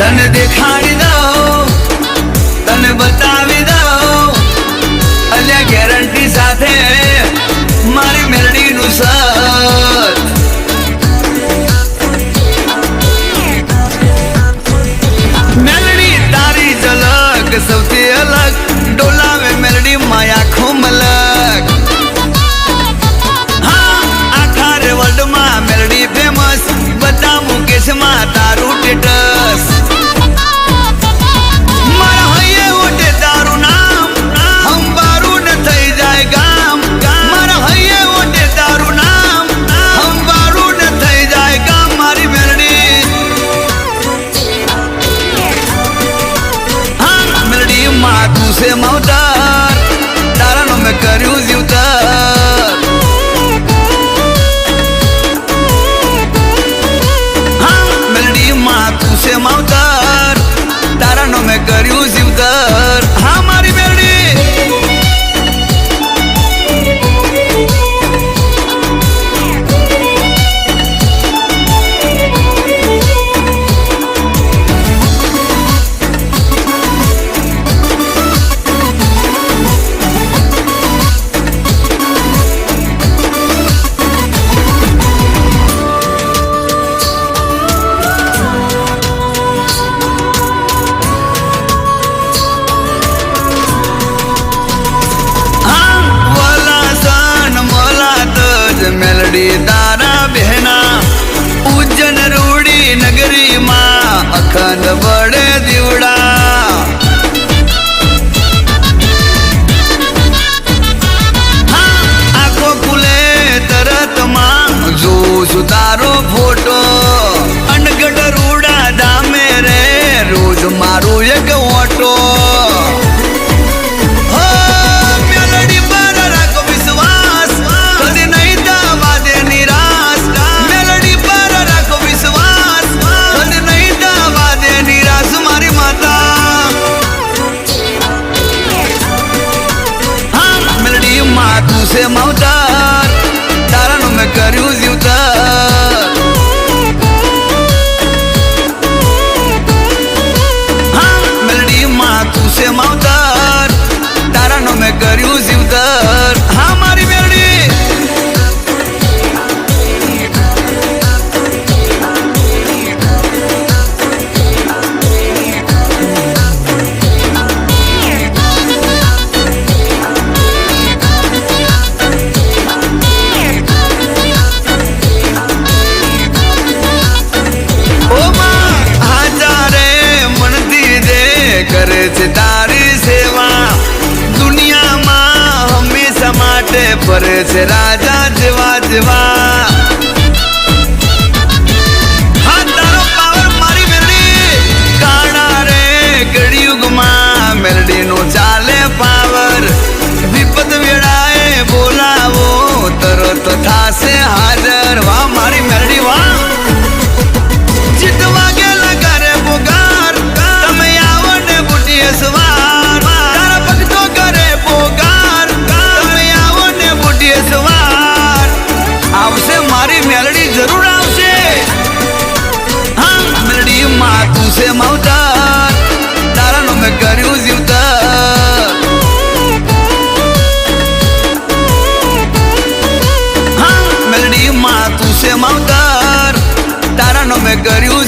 તને દેખાડી દઉં, તને બતાવી દઉં. અલ્યા ગેરંટી સાથે મારી મેરડીનું સર. મેલડી તારી ઝલક સૌથી અલગ, ડોલાવે મેલડી માયા ખુમલક હા, આખા વર્લ્ડમાં મેરડી ફેમસ બધા મુકેશમાં તારું ટેટર দাও সে মাওলা છે રાજા જેવા જેવા. મેં કર્યું